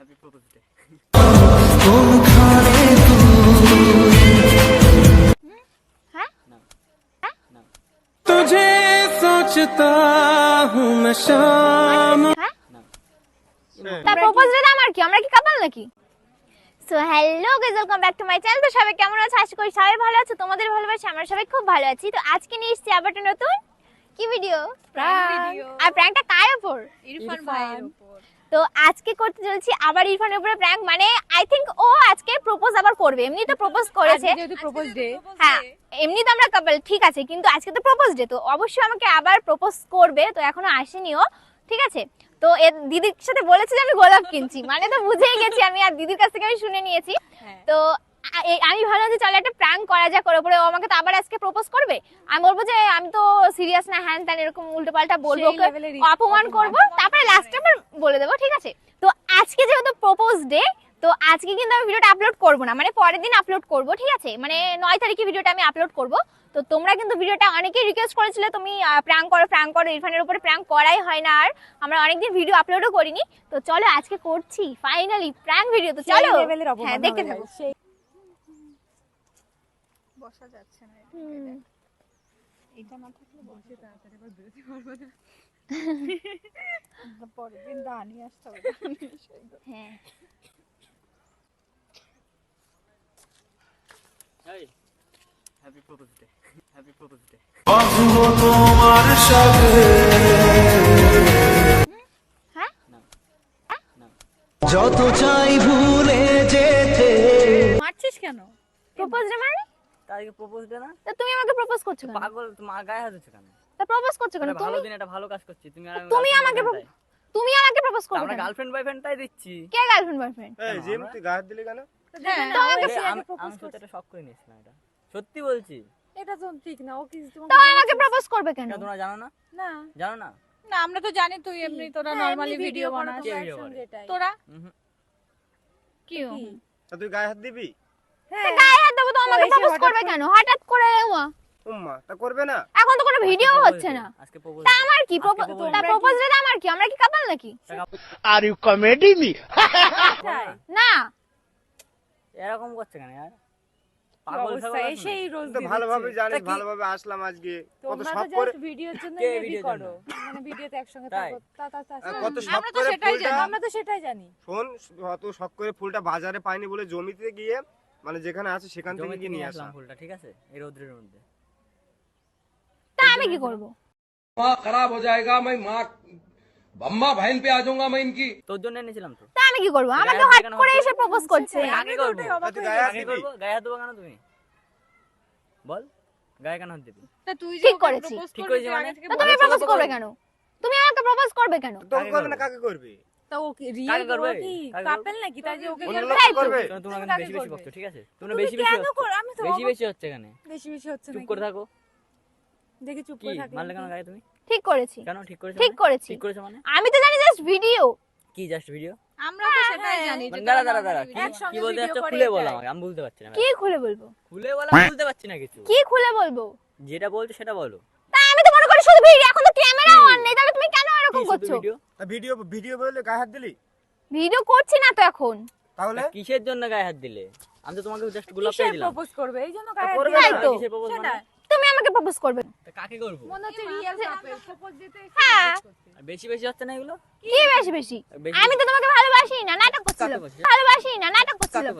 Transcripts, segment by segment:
Happy propose day হ্যাঁ না না तुझे सोचता हूँ मैं शाम হ্যাঁ না তা প্রপোজ ডে আমার কি আমরা কি কাপাল নাকি so hello guys welcome back to my channel তো সবাই কেমন আছো আশা করি সবাই ভালো আছো তোমাদের ভালোবাসা আমরা সবাই খুব ভালো আছি তো আজকে নিয়ে এসেছি আবার একটা নতুন কি ভিডিও প্র্যাঙ্ক আর প্র্যাঙ্কটা কার উপর ইরফান ভাইয়ের উপর তো আজকে করতে চলেছি আবার ইরফানের উপরে প্র্যাঙ্ক মানে আই থিংক ও আজকে প্রপোজ আবার করবে। এমনি তো প্রপোজ করেছে। যেহেতু প্রপোজ ডে হ্যাঁ এমনি তো আমরা কাপল ঠিক আছে কিন্তু আজকে তো প্রপোজ ডে তো অবশ্যই আমাকে আবার প্রপোজ করবে তো এখনও আসেনি ও ঠিক আছে? তো এর দিদির সাথে বলেছে যে আমি গোলাপ কিনছি মানে তো বুঝেই গেছি আমি আর দিদির কাছ থেকে আমি শুনে নিয়েছি। হ্যাঁ। তো আমি ভাবলাম যে চলো একটা প্র্যাঙ্ক করা যাক ওর উপরে ও আমাকে তো আবার আজকে প্রপোজ করবে। আমি বলব যে আমি তো সিরিয়াস না হ্যান ত্যান এরকম উল্টো পাল্টা বলব অপমান করব তারপরে লাস্টে আবার বলে দেবো ঠিক আছে? তো আজকে যেহেতু প্রপোজ ডে তো আজকে কিন্তু আমি ভিডিওটা আপলোড করব না মানে পরের দিন আপলোড করব ঠিক আছে? মানে নয় তারিখে ভিডিওটা আমি আপলোড করব। তো তোমরা কিন্তু ভিডিওটা অনেকেই রিকোয়েস্ট করেছিলে তুমি প্র্যাঙ্ক করো প্র্যাঙ্ক করো ইরফানের উপরে প্র্যাঙ্ক করাই হয় না আর আমরা অনেকদিন ভিডিও আপলোডও করিনি। তো চলো আজকে করছি ফাইনালি প্র্যাঙ্ক ভিডিও তো চলো। হ্যাঁ দেখতে থাকো। বসা যাচ্ছে না এটা না থাকলে বসে তাড়াতাড়ি আবার বেরোতে পারব না। পরের দিন দা নিয়ে আসতে হবে। হ্যাঁ। Happy propose day happy propose day হ্যাঁ? না। না। যত চাই ভুলে যেতে। মারছিস কেন? প্রপোজ ডে মানে তাদেরকে প্রপোজ ডে না? তুমি আমাকে প্রপোজ করছ কেন? পাগল তোমার গায়ে হাত কেন? তা প্রপোজ করছ কেন? একটা ভালো দিন একটা ভালো কাজ করছি। তুমি আর তুমি আমাকে তুমি আমাকে প্রপোজ করবে আমরা গার্লফ্রেন্ড বয়ফ্রেন্ডটাই দিচ্ছি। কে গার্লফ্রেন্ড বয়ফ্রেন্ড এই জিম তুই গায়ে দিলি কেন? হ্যাঁ তো আমি। একটা শখ করে নিয়েছিলাম এটা। সত্যি বলছি। এটা তো ঠিক না ও কি তোমাকে আমাকে প্রপোজ করবে কেন? তোমরা জানো না? না। জানো না? না আমরা তো জানি তুই এমনি তোরা হ্যাঁ, নরমালি ভিডিও বানাস? তোরা। কি তুই গায়ে হাত দিবি? হ্যাঁ। গায়ে তো আমাকে প্রপোজ করবে কেন? হঠাৎ করে উমা উম্মা তা করবে না। এখন তো কোনো ভিডিও হচ্ছে না। আজকে প্রপোজ তা আমার কি প্রপোজ তা প্রপোজ রে আমার কি? আমরা কি কাপাল নাকি? Are you comedy me? না। এরকম করছে কেন यार পাগল অবস্থা? ছাগল আছে এসেই রোজ ভালোভাবে জানিস ভালোভাবে আসলাম আজকে। কত তোমরা করে ভিডিওর জন্য রেডি করো? মানে ভিডিওতে একসঙ্গে থাকো। তা তা তা কত শখ আমরা তো করে সেটাই ফুলটা জানি। আমরা তো সেটাই জানি। শোন কত শখ করে ফুলটা বাজারে পাইনি বলে জমিতে গিয়ে মানে যেখানে আছে সেখান থেকে কি নিয়ে আসলাম ফুলটা ঠিক আছে? এই রোদ্রের মধ্যে। তা আমি কি করব? মা খারাপ হয়ে যায়গা আমি মা বাম্মা ভাইন পে আজুঙ্গা আমি ইনকি। তোর জন্য এনেছিলাম তো। তা আমি কি করব? আমাকে হট করে এসে প্রপোজ করছে। আগে করব তুই গায়া দিবি? গায়া দেবো কেন তুমি? বল গায়ে কেন হাত দিবি? তা তুই যে ঠিক করেছিস। ঠিক করেছিস মানে? তুমি প্রপোজ করবে কেন? তুমি আমাকে প্রপোজ করবে কেন? তুমি করবে না কাকে করবে? তা ও কি রিয়েল করবে? কি কাকে নাকি? তাই যে ওকে করবে? লোক তাই তো। করবে? শোনো, তোমরা তুমি বেশি বেশি বকছো ঠিক আছে? তোমরা বেশি বেশি কেন হচ্ছে কর- আমি তো বেশি বেশি হচ্ছে এখানে। বেশি বেশি হচ্ছে চুপ করে থাকো। দেখি চুপ করে থাকলে মারলে কেন গায়ে তুমি? ঠিক করেছি। কেন ঠিক করেছ ঠিক? করেছি। ঠিক করেছ মানে? আমি তো জানি জাস্ট ভিডিও কি জাস্ট ভিডিও আমরা তো সেটাই জানি যে মানে দাঁড়া দাঁড়া দাঁড়া। কি বলতে যাচ্ছ খুলে বলো আমাকে আমি বুঝতে পারছি না। কি খুলে বলব? খুলে বলো বুঝতে পারছি না কিছু। কি খুলে বলব? যেটা বলছো সেটা বলো। তা আমি তো শুধু ভিডিও এখন তো ক্যামেরা অন নেই তাহলে তুমি কেন এরকম করছ? ভিডিও? ভিডিও বলে গায়ে হাত দিলি? ভিডিও করছি না তো এখন। তাহলে? কিসের জন্য গায়ে হাত দিলে? আমি তো তোমাকে জাস্ট গোলাপ পেয়ে দিলাম। propose করবে? এই জন্য গায়ে হাত তো। কিসের প্রপোজ মানে? তুমি আমাকে প্রপোজ করবে। কাকে করব? মনে হচ্ছে রিয়েল প্রপোজ দিতে হ্যাঁ। বেশি বেশি হচ্ছে না এগুলো? কি বেশি বেশি? আমি তো তোমাকে ভালোবাসি না নাটক করছিলাম। ভালোবাসি না নাটক করছিলাম।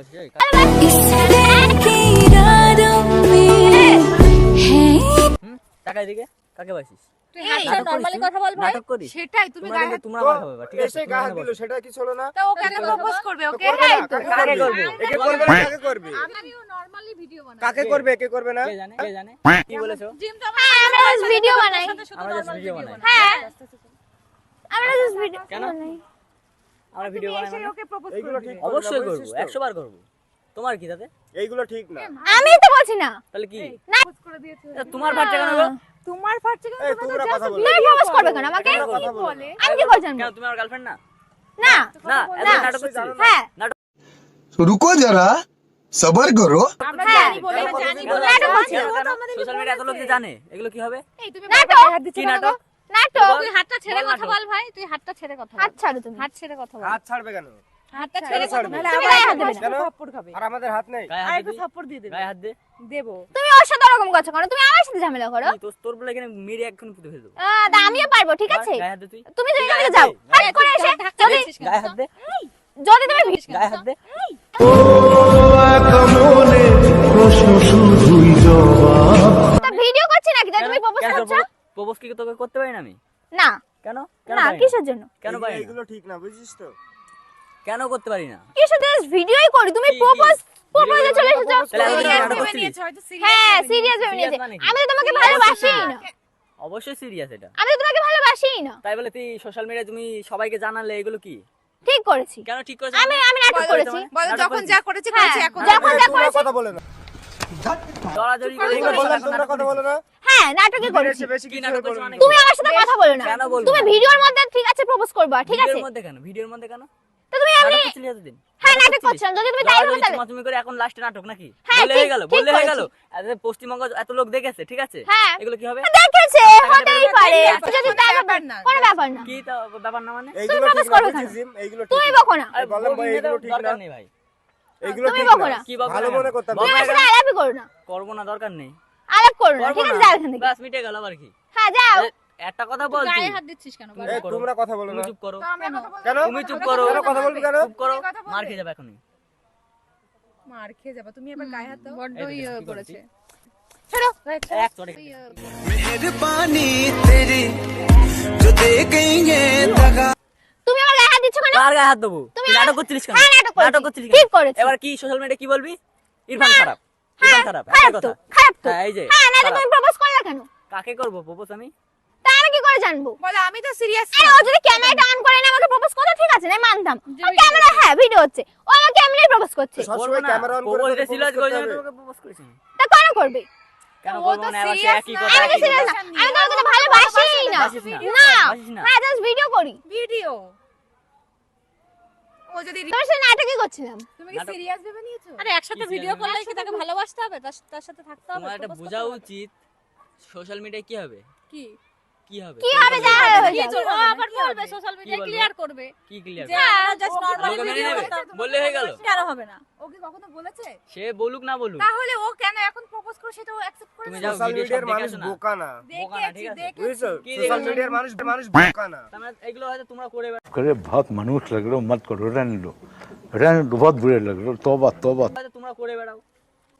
হুম? তাকাই দিকে কাকে বাসিস? তুই এই, হাতটা নাটক নরমালি করিস কথা বল ভাই। নাটক করিস? সেটাই তুমি তোমরা গায়ে কিন্তু হাত- তোমরা তো মাথা ভাবা ঠিক আছে? এসে তোমরা গায়ে হাত মাথা দিল সেটা কি ছিল না? ও কেন প্রপোজ করবে ওকে? করবে না, এই তো। কাকে কাকে করবে? করবে? একে করবে কাকে করবে? আমিও নরমালি ভিডিও বানাই। কাকে করবে একে করবে না? কে জানে কে জানে? কি বলেছ? জিম তো আমরা just বানাই। আমরা just বানাই। হ্যাঁ। আমরা ভিডিও কেন? আমরা ভিডিও বানাই? ওকে প্রপোজ এইগুলো ঠিক করবে না, অবশ্যই করব একশো বার করব। তোমার কি তাতে এইগুলো ঠিক না। আমি তো বলছি না। তাহলে কি? না। করে দিয়েছ। তোমার ভাত কেন হলো তোমার ফাটছে কেন তুমি তুমি প্রপোজ করবে কেন আমাকে? কি বলে। আমি কি বলছি কেন তুমি আমার গার্লফ্রেন্ড না? না। না না নাটক করছিস? হ্যাঁ। রুকো জরা সবর করো। সোশ্যাল মিডিয়া এত জানে? এগুলো কি হবে? কি নাটক? তুই হাতটা ছেড়ে কথা বল ভাই। তুই হাতটা ছেড়ে কথা হাত ছাড়ো তুমি। হাত ছেড়ে কথা বল। হাত ছাড়বে কেন? হাতটা ছেড়ে ছাড়বে? তুমি আবার গায়ে হাত দেবে না। কেন? খাবে আর আমাদের হাত নেই একটা দিয়ে দেবে গায়ে হাত দে দেবো তুমি ওর সাথে ওরকম করছ কেন তুমি আমার সাথে ঝামেলা করো তোর তোর বলে এখানে মেরে এক্ষুনি পুঁতে ফেলে দেবো আমিও পারব ঠিক আছে গায়ে হাত দে তুই তুমি যাও হাত করে এসে যদি গায়ে হাত দে যদি তুমি গায়ে হাত দে তা ভিডিও করছি নাকি তুমি প্রপোজ করছ প্রপোজ কি তোকে করতে পারি না আমি না কেন না কিসের জন্য কেন এগুলো- এগুলো ঠিক না বুঝছিস তো কেন করতে পারি না? কিসের জন্য ভিডিওই করি। তুমি কি- কি? প্রপোজ প্রপোজে চলে এসেছ? হ্যাঁ সিরিয়াস ভেবে Serious নিয়েছে আমি তো তোমাকে ভালোবাসি না। অবশ্যই সিরিয়াস এটা আমি তো তোমাকে ভালোবাসি না। তাই বলে তুই সোশ্যাল মিডিয়ায় তুমি সবাইকে জানালে এগুলো কি? ঠিক করেছি। কেন ঠিক করেছিস আমি আমি নাটক করেছি। বলো যখন যা করেছে হ্যাঁ, করেছে এখন যখন যা করেছি। কথা বলে না। হ্যাঁ নাটকই করেছি। বেশি বেশি কি নাটক করছ। মানে? তুমি আমার সাথে কথা বলো না। তুমি ভিডিওর মধ্যে ঠিক আছে প্রপোজ করবা ঠিক আছে? ভিডিওর মধ্যে কেন? ভিডিওর মধ্যে কেন? হ্যাঁ নাটক করছিলাম যদি তুমি তাই বলো তাহলে চুমাচুমি করে এখন লাস্টে নাটক নাকি? বলে গেল বলে গেল। আরে পশ্চিমবঙ্গ এত লোক দেখেছে ঠিক আছে? এগুলো কি হবে দেখেছে হতেই পারে। যদি তাই ব্যাপার না। কোনো ব্যাপার না। কি তা ব্যাপার না মানে? এইগুলো propose করবে কেন? এইগুলো তুমি বকো না। আরে বললাম ভাই, এগুলো ঠিক না। ভাই। এইগুলো ঠিক না। না। কি বকবো ভালো মনে করতাম। তুমি না আমার কেন? সাথে আলাপই করো না। করব না দরকার নেই। আলাপ করো না করব ঠিক আছে যাও এখান থেকে। ব্যাস মিটে গেল আবার কি? হ্যাঁ যাও। একটা কথা বল তুই। গায়ে হাত দিচ্ছিস কেন তুমি এই, চুপ করো। তোমরা কথা বলো তুমি না চুপ করো কেন তুমি চুপ করো কেন কথা বলবি কেন চুপ করো কথা বলবে? মার খেয়ে যাবে এখনই মার খেয়ে যাবা তুমি এবার গায়ে হাত দাও এই দেখো, কি করেছি? ছোড়ো এক চড়ে मेहरबानी तेरी जो दे गई है दगा তুমি আমার গায়ে হাত দিচ্ছ কেন কার গায়ে হাত দেবো তুমি তুই নাটক আমার- করছিলিস কেন হ্যাঁ, নাটক করেছি। নাটক করছিলিস ঠিক কেন করেছি। এবার কি সোশ্যাল মিডিয়া কি বলবি ইরফান খারাপ হ্যাঁ ইরফান খারাপ খারাপ একই তো কথা খারাপ তো হ্যাঁ এই যে হ্যাঁ নাহলে খারাপ। তুমি প্রপোজ করলে কেন কাকে করবো প্রপোজ আমি তা আমি কি করে জানব। বলো আমি তো সিরিয়াস আরে ও যদি ক্যামেরাটা অন করে না আমাকে প্রপোজ করতো ঠিক আছে না মানতাম। ক্যামেরা হ্যাঁ ভিডিও হচ্ছে। ও আমাকে এমনি প্রপোজ করছে। সবসময় ক্যামেরা অন করে প্রপোজ করতে জন্য হবে। তোকে প্রপোজ করেছি। তা কেন করবে? কেন ও করব তো না? এবার সে serious একই না। কথা আমি তো একই serious কথা। না। আমি তোমাকে তো ভালোবাসি না। বাসিস না। না। বাসিস না। জাস্ট ভিডিও করি। ভিডিও ও যদি তোমার সাথে নাটকই করছিলাম। তুমি কি সিরিয়াস ভেবে নিয়েছো? আরে একসাথে ভিডিও করলে কি তাকে ভালোবাসতে হবে? তার তার সাথে থাকতে হবে তোমার একটা বোঝা উচিত। সোশ্যাল মিডিয়ায় কি হবে? কি? কি হবে? কি হবে যা আবার বলবে সোশ্যাল ক্লিয়ার করবে। কি ক্লিয়ার জাস্ট বললে হয়ে গেল। কেন হবে না। ও কি কখনো বলেছে? সে বলুক না বলুক। তাহলে ও কেন এখন প্রপোজ করে সেটা ও অ্যাকসেপ্ট করে তুমি যাও মিডিয়ার মানুষ বোকা না। বোকা না ঠিক আছে? সোশ্যাল মিডিয়ার মানুষ মানুষ বোকা না। মানে এগুলো হয়তো তোমরা করে করে বহুত মানুষ লাগল মত করো রান লো রান বহুত বুড়ে লাগল তোবা তোবা। তোমরা করে বেড়াও।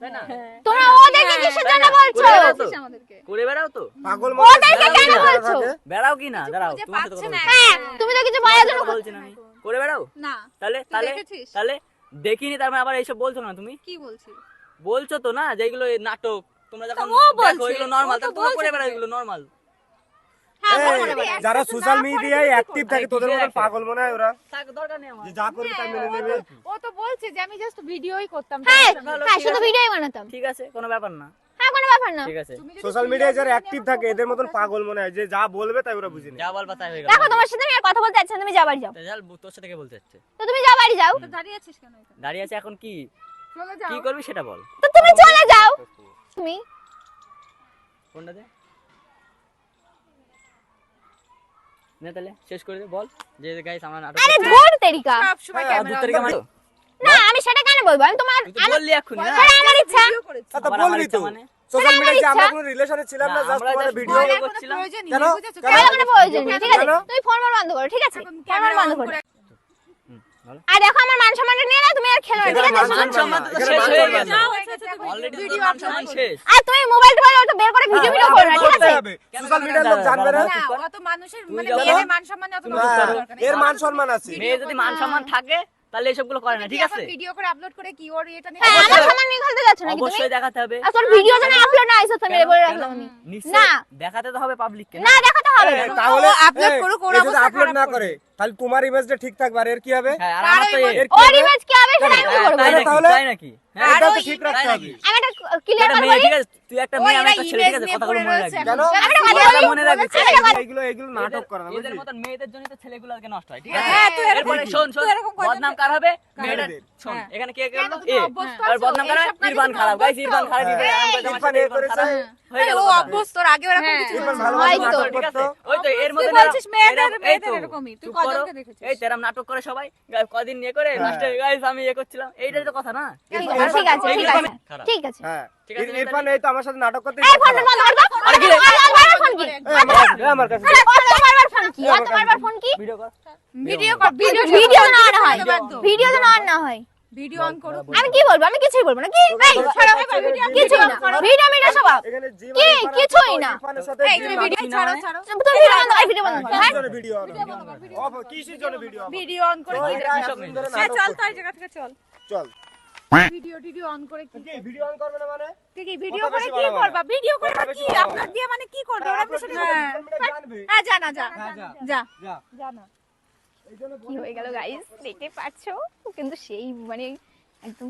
তাই না? তোমরা ওদেরকে কিসের জন্য বলছো? করে বেড়াও তো। আমাদেরকে। করে বেড়াও তো। পাগল ওদেরকে কেন বলছো? বেড়াও কি না? দাঁড়াও তুমি তো কথা হ্যাঁ তুমি তো কিছু বলার জন্য কথা না করে বেড়াও? না তাহলে তাহলে তাহলে দেখিনি তার মানে আবার এইসব বলছো না তুমি? কি বলছি? বলছো তো না যেগুলো নাটক তোমরা যখন নর্মাল দেখো এগুলো নরমাল তোমরা করে বলছে বেড়াও। এগুলো নরমাল যারা সোশ্যাল মিডিয়ায় অ্যাক্টিভ থাকে তোদের মতো পাগল মনে হয় ওরা। দরকার নেই আমার। যে যা করবে তাই মেনে নেবে। ও তো বলছে যে আমি জাস্ট ভিডিওই করতাম। হ্যাঁ হ্যাঁ শুধু ভিডিওই বানাতাম। ঠিক আছে কোনো ব্যাপার না। হ্যাঁ কোনো ব্যাপার না। ঠিক আছে। সোশ্যাল মিডিয়ায় যারা অ্যাক্টিভ থাকে এদের মতন পাগল মনে হয়। যে যা বলবে তাই ওরা বুঝে যা হয়ে গেল। দেখো তোমার সাথে আর কথা বলতে চাচ্ছি তুমি যা বাড়ি যাও। তা তোর সাথে বলতে যাচ্ছে? তো তুমি যা বাড়ি যাও। দাঁড়িয়ে আছিস কেন দাঁড়িয়ে আছে এখন কি? চলে কি করবি সেটা বল। তো তুমি চলে যাও। তুমি কোনটা দে? নে তাহলে শেষ করে দে বল। যে গাইস আমরা নাটক আরে ধর তেরিকা। সব সময় ক্যামেরা মারো না আমি সেটা কেন বলব? আমি তোমার বললি এখন না? আমার ইচ্ছা। তা তো বলবি তো। মানে? সোশ্যাল মিডিয়াতে আমরা কোনো রিলেশনে ছিলাম না জাস্ট আমরা ভিডিও করছিলাম। কেন? কেন? প্রয়োজন ঠিক আছে? তুমি ফোন বন্ধ করো ঠিক আছে? ক্যামেরা বন্ধ করো। আর দেখো আমার মান সম্মানটা নিয়ে না তুমি আর খেলো না মান হয়ে মান আর তুমি মোবাইল টোবাইল ওটা বের করে ভিডিও ভিডিও করো না ঠিক আছে? সোশ্যাল মিডিয়ার লোক জানবে না। অত মানুষের মানে। মেয়েদের মান সম্মান অত এর মান সম্মান আছে। মেয়ে যদি মান সম্মান থাকে তাহলে এসবগুলো করে না ঠিক আছে? ভিডিও করে আপলোড করে কি ওর এটা নিয়ে হ্যাঁ আমার সম্মান নিয়ে খেলতে যাচ্ছ নাকি তুমি? অবশ্যই দেখাতে হবে। আর তোর ভিডিও যেন আপলোড না আইসো তুমি বলে রাখলাম আমি না। দেখাতে তো হবে পাবলিককে না হবে না তাহলে ও করুক, ওর অবস্থা আপলোড না করে তাহলে তোমার ইমেজটা ঠিক থাকবে আর এর কি হবে? হ্যাঁ আর আমার তো এর কি ওর ইমেজ কি হবে সেটা আমি হ্যাঁ, করব তাই নাকি? তাহলে? তাই নাকি? হ্যাঁ এটা তো ঠিক রাখতে হবে। আমি একটা ক্লিয়ার করে ঠিক আছে? তুই একটা মেয়ে আমি একটা ছেলে ঠিক আছে image মনে রাখবি। রয়েছে। কেন আমি একটা কথা মনে রাখবি এগুলো এগুলো নাটক করা এদের বুঝলি মেয়েদের জন্য তো ছেলেগুলো আজকে নষ্ট হয় ঠিক আছে? হ্যাঁ, তুই এরকম শোন শোন তুই এরকম কথা বদনাম কার হবে? মেয়েদের। শোন। এখানে কে কে কেন হলো তুমি এ আর বদনাম করে? ইরফান খারাপ গাইস ইরফান খারাপ। ইরফান এই, আমার ইরফান সাথে এ করেছে। হয়ে গেল ও অভ্যস্ত ওর এরকম। কিছু ইরফান হয়েছে। ভালো হয় তো। ঠিক আছে করতো। ওই তো এর মধ্যে বলছিস মেয়েদের মেয়েদের এরকমই। তুই কজনকে দেখেছিস? এই তেরাম নাটক করে সবাই। কদিন নিয়ে করে হ্যাঁ। লাস্টে গাইস আমি ইয়ে করছিলাম। এইটাই তো কথা না? ঠিক আছে ঠিক আছে। ঠিক আছে। খারাপ। ঠিক আছে হ্যাঁ ইরফান এই তো আমার সাথে নাটক করতে এই ফোন বন্ধ কর তো কি ফোন কি? আমার- কাছে বারবার ফোন কি? বারবার ফোন কি? ভিডিও কর ভিডিও কর ভিডিও ভিডিও না হয়। ভিডিও তো না হয়। ভিডিও অন করো। আমি কি বলব? আমি কিছুই বলব না। কি? এই ছাড়ো কিছুই না। ভিডিও মিডিও সব off। এখানে জি কি? কিছুই না। এই তুমি ভিডিও ছাড়ো ছাড়ো। তুমি ভিডিও বন্ধ এই ভিডিও বন্ধ করো। হ্যাঁ। কিসের জন্য অফ কিসের জন্য ভিডিও ভিডিও অন করে। কি এটা দেখছিস? এতদিন ধরে হ্যাঁ চল তো এই জায়গা থেকে চল। চল। ভিডিও টিডিও অন করে কি? কি ভিডিও অন করবে না মানে? কি ভিডিও করে কি করবা? ভিডিও করে কি? বেশি বাড়াবো আপলোড না। দিয়ে মানে কি করবে? ওরা বিষয়টা হ্যাঁ। হ্যাঁ হ্যাঁ যা যা যা। যা। যা। না কি হয়ে গেল গাইস দেখতে পাচ্ছো? কিন্তু সেই মানে একদম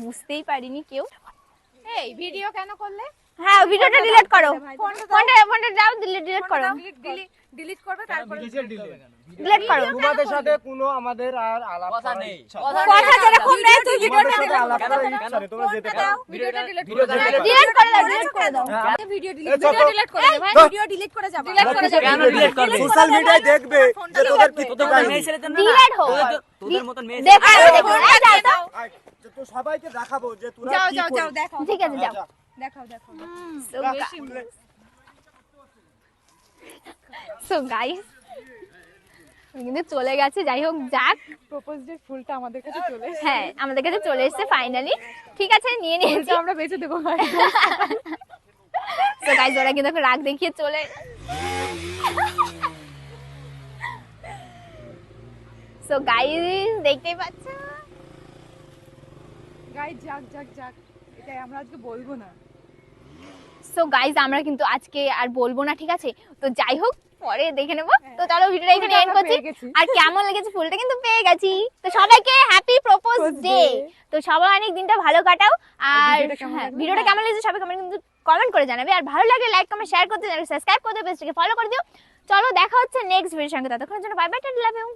বুঝতেই পারিনি কেউ। এই ভিডিও কেন করলে? হ্যাঁ ভিডিওটা ডিলিট করো। ফোনটা ফোনটা যাও ডিলিট ডিলিট করো। ডিলিট করবে তারপরে ডিলিট করো। তোমাদের সাথে কোনো আমাদের আর আলাপ কথা নেই। কথা যেরকম নেই তুই ভিডিওটা সাথে আলাপ? করার কেন? ইচ্ছা নেই তোমরা যেতে পারো। দাও। ভিডিওটা ডিলিট করে দাও ডিলিট করে। দাও ডিলিট করে। দাও ভিডিও ডিলিট চল ডিলিট করে। দে ভাই ভিডিও ডিলিট করে যাবা। Delete করে যাবে। কেন delete করবে? সোশ্যাল মিডিয়ায় দেখবে যে তোদের কি তোদের মেয়ে ছেলের জন্য না। Delete হোক। তোদের মতন মেয়ে ছেলে- দেখো দেখো তো সবাইকে দেখাবো যে তোরা যাও কি যাও যাও। দেখাও ঠিক আছে যাও। দেখাও দেখাও। সো গাইস কিন্তু চলে গেছে যাই হোক যাক। প্রপোজ ডে ফুলটা আমাদের কাছে চলে হ্যাঁ আমাদের কাছে চলে এসেছে ফাইনালি ঠিক আছে নিয়ে নিয়েছি আমরা বেঁচে দেবো তো গাইস ওরা কিন্তু রাগ দেখিয়ে চলে। সো গাইস দেখতেই পাচ্ছ? গাই যাক যাক যাক। এটাই আমরা আজকে বলব না। সো গাইস আমরা কিন্তু আজকে আর বলব না ঠিক আছে? তো যাই হোক পরে দেখে নেব। তো চলো ভিডিওটা এখানে এন্ড করছি। আর কেমন লেগেছে ফুলটা কিন্তু পেয়ে গেছি। তো সবাইকে হ্যাপি প্রপোজ ডে তো সবাই অনেক দিনটা ভালো কাটাও। আর ভিডিওটা কেমন হ্যাঁ হ্যাঁ। কেমন লেগেছে সবাই কমেন্ট কিন্তু কমেন্ট করে জানাবে। আর ভালো লাগে লাইক কমেন্ট শেয়ার করতে জানাবে সাবস্ক্রাইব করতে পেজটাকে ফলো করে দিও। চলো দেখা হচ্ছে নেক্সট ভিডিওর সঙ্গে। ততক্ষণের জন্য bye bye tata love you